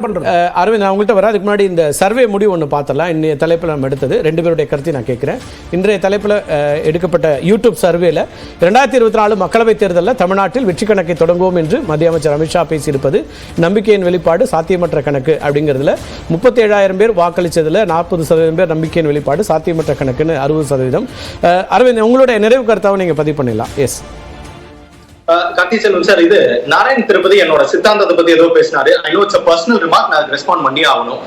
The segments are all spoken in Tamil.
அரவிந்த் நான் உங்கள்கிட்ட வர அதுக்கு முன்னாடி இந்த சர்வே முடிவு ஒன்று பார்த்தலாம் இன்றைய தலைப்பில் நம்ம எடுத்தது. ரெண்டு பேருடைய கருத்தை நான் கேட்குறேன். இன்றைய தலைப்பில் எடுக்கப்பட்ட யூடியூப் சர்வேல ரெண்டாயிரத்தி இருபத்தி நாலு மக்களவைத் தேர்தலில் தமிழ்நாட்டில் வெற்றி கணக்கை தொடங்குவோம் என்று மத்திய அமைச்சர் அமித்ஷா பேசியிருப்பது நம்பிக்கையின் வெளிப்பாடு சாத்தியமற்ற கணக்கு அப்படிங்கிறதுல முப்பத்தி ஏழாயிரம் பேர் வாக்களிச்சதுல நாற்பது சதவீதம் பேர் நம்பிக்கையின் வெளிப்பாடு சாத்தியமற்ற கணக்குன்னு அறுபது சதவீதம். அரவிந்த் உங்களுடைய நிறைவு கருத்தாவும் நீங்கள் பதிவு பண்ணிடலாம். எஸ் கத்தி செல்வம் சார் இது நாராயண் திருப்பதி என்னோட சித்தாந்தத்தை பத்தி ஏதோ பேசினாரு. I know it's personal remark நான் ரெஸ்பாண்ட் பண்ணி ஆகணும்.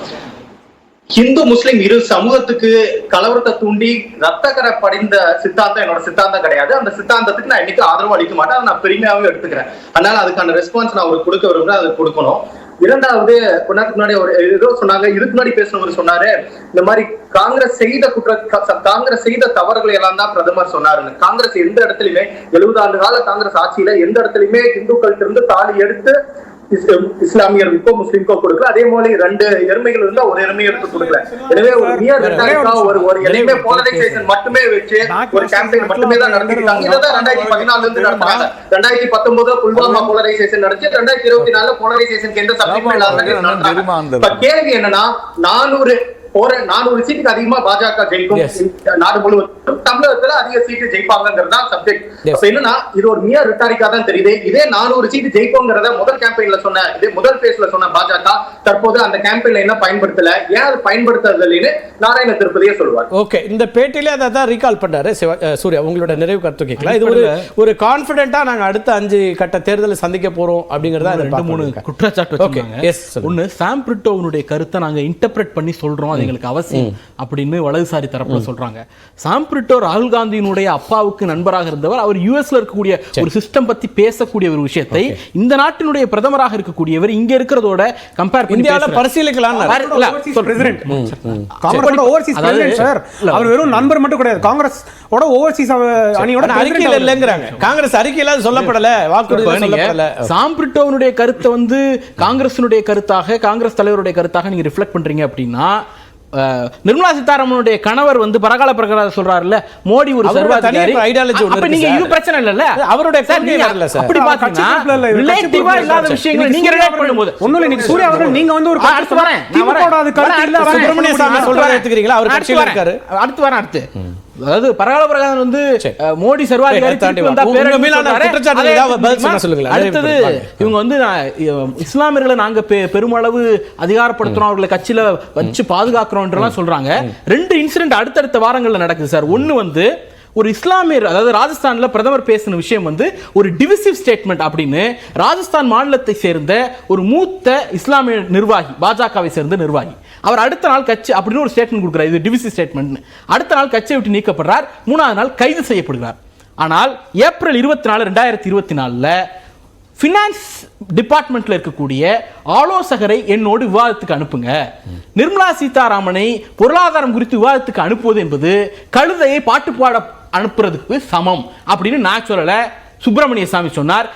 ஹிந்து முஸ்லிம் இரு சமூகத்துக்கு கலவரத்தை தூண்டி ரத்தக்கரை படிந்த சித்தாந்தம் என்னோட சித்தாந்தம் கிடையாது. அந்த சித்தாந்தத்துக்கு நான் இன்னைக்கு ஆதரவு அளிக்க மாட்டேன். அதை நான் பெருமையாவே எடுத்துக்கிறேன். அதனால அதுக்கான ரெஸ்பான்ஸ் நான் அவருக்கு கொடுக்க விரும்புறேன் அதை கொடுக்கணும். இரண்டாவது கொஞ்ச நேரத்துக்கு முன்னாடி ஒரு ஏதோ சொன்னாங்க இதுக்கு முன்னாடி பேசினவர் சொன்னாரு. இந்த மாதிரி காங்கிரஸ் செய்த குற்ற காங்கிரஸ் செய்த தவறுகளை எல்லாம் தான் பிரதமர் சொன்னாருன்னு காங்கிரஸ் எந்த இடத்துலயுமே எழுபது ஆண்டு கால காங்கிரஸ் ஆட்சியில எந்த இடத்துலயுமே இந்துக்கள் இருந்து தாலி எடுத்து இஸ்லாமியர்களுக்கோ முஸ்லிம்கோ கொடுக்கல. அதே மாதிரி ரெண்டு எருமைகள் இருந்தா ஒரு எருமையை எடுத்து கொடுக்கல. எனவே ஒரு மியர் ரெட்டாரிக்கா ஒரு ஒரு எளிமே போலரைசேஷன் மட்டுமே வச்சு ஒரு கேம்பெயின் மட்டுமே தான் நடத்திருக்காங்க இதான் ரெண்டாயிரத்தி பதினாலுல இருந்து நடத்துறாங்க. ரெண்டாயிரத்தி பத்தொன்பதுல புல்வாமா போலரைசேஷன் நடந்துச்சு. ரெண்டாயிரத்தி இருபத்தி நாலுல போலரைசேஷனுக்கு எந்த சப்ஜெக்ட் இல்லாத கேள்வி என்னன்னா நானூறு போற நானூறு சீட்டுக்கு அதிகமா பாஜக ஜெயிக்கும். நாடு முழுவதும் தமிழகத்துல அதிக சீட்டு ஜெயிப்பாங்கிறது தான் சப்ஜெக்ட் என்னன்னா இது ஒரு மியா ரிட்டாரிக்கா தான் தெரியுது. இதே நானூறு சீட்டு ஜெயிப்போங்கிறத முதல் கேம்பெயின்ல சொன்ன இதே முதல் பேஸ்ல சொன்ன பாஜக தற்போது அந்த கேம்பெயின்ல என்ன பயன்படுத்தல? ஏன் அது பயன்படுத்துறதுன்னு நாராயண திருப்பதியே சொல்லுவார். ஓகே இந்த பேட்டியில அதை தான் ரீகால் பண்ணாரு சிவ அஹ் சூர்யா. உங்களோட நிறைவு கருத்து கேட்கலாம். இது ஒரு ஒரு கான்ஃபிடென்ட்டா நாங்க அடுத்த அஞ்சு கட்ட தேர்தலை சந்திக்க போறோம் அப்படிங்கறத ரெண்டு மூணு குற்றச்சாட்டு Okay, வச்சிருக்காங்க yes, சொல்லுங்க. ஒண்ணு சாம் பிரிட்டோவனுடைய கருத்தை நாங்க இன்டர்பிரட் பண்ணி சொல்றோம். எங்களுக்கு அவசியம் அப்படின்னு வலதுசாரி தரப்புல சொல்றாங்க. சாம் பிரிட்டோ ராகுல் காந்தியினுடைய அப்பாவுக்கு நண்பராக இருந்தவர் அவர் யூஎஸ்ல இருக்கக்கூடிய ஒரு சிஸ்டம் பத்தி பேசக்கூடிய ஒரு விஷயத்தை இந்த நாட்டினுடைய பிரதமராக இருக்கக்கூடியவர் இங்க இருக்கிறதோட கம்பேர் பண்ணி இந்தியாவுல. பரிசீலிக்கலாம். அவர் வெறும் நண்பர் மட்டும் கிடையாது. காங்கிரஸ் ஓவர்சீஸ் அணியோட அறிக்கையில. இல்லைங்கிறாங்க. காங்கிரஸ் அறிக்கையில சொல்லப்படல. வாக்குறுதி நீங்க சொல்லப்படல. சாம் பிரிட்டோவனுடைய கருத்தை வந்து காங்கிரசினுடைய கருத்தாக காங்கிரஸ் தலைவருடைய கருத்தாக நீங்க ரிஃப்ளெக்ட் பண்றீங்க அப்படின்னா நிர்மலா சீதாராமனுடைய கணவர் வந்து பரகால பிரகார சொல்றாருல்ல மோடி ஒரு சர்வாதிகாரி அப்ப நீங்க. இது பிரச்சனை இல்லல்ல அவருடைய நீங்க. அப்படி பாத்தீங்கன்னா இல்ல, ரிலேட்டிவா இல்லாத இல்ல. விஷயங்களை நீங்க ரிலேட் பண்ணும்போது ஒண்ணும் இல்ல, இன்னைக்கு சூர்யா அவர்கள் நீங்க வந்து ஒரு அடுத்து வரேன் நான் திமுக அது கருத்து இல்ல. சுப்பிரமணிய சாமி சொல்றதை. எடுத்துக்கிறீங்களா? அவர் கட்சியில. இருக்காரு. அடுத்து வரேன் அடுத்து அதாவது பரகால பிரகாரம் வந்து மோடி சர்வாதிகாரி. அடுத்தது வாங்க. இவங்க வந்து இஸ்லாமியர்களை நாங்க பெருமளவு அதிகாரப்படுத்துறோம் அவர்களை கட்சியில வச்சு பாதுகாக்கிறோம்ன்றலாம் சொல்றாங்க. ரெண்டு இன்சிடென்ட் அடுத்தடுத்த வாரங்கள்ல நடக்குது சார். ஒன்னு வந்து ஒரு இஸ்லாமியர் அதாவது ராஜஸ்தானில் பிரதமர் பேசின விஷயம் வந்து ஒரு டிவிசிவ் ஸ்டேட்மெண்ட் அப்படின்னு ராஜஸ்தான் மாநிலத்தை சேர்ந்த ஒரு மூத்த இஸ்லாமிய நிர்வாகி பாஜகவை சேர்ந்த நிர்வாகி. அவர் அடுத்த நாள் கட்சி அப்படின்னு ஒரு ஸ்டேட்மெண்ட் கொடுக்குறார். இது டிவிசிவ் ஸ்டேட்மெண்ட் அடுத்த நாள் கட்சியை விட்டு நீக்கப்படுறார். மூணாவது நாள் கைது செய்யப்படுகிறார். ஆனால் ஏப்ரல் இருபத்தி நாலு ரெண்டாயிரத்தி இருபத்தி நாலில் ஃபினான்ஸ் டிபார்ட்மெண்ட்ல இருக்கக்கூடிய ஆலோசகரை என்னோடு விவாதத்துக்கு அனுப்புங்க. நிர்மலா சீதாராமனை பொருளாதாரம் குறித்து விவாதத்துக்கு அனுப்புவது என்பது கழுதையை பாட்டு பாட அனுப்புறதுக்கு சமம் அப்படின்னு நான் சுப்பிரமணிய சாமி சொன்னார்.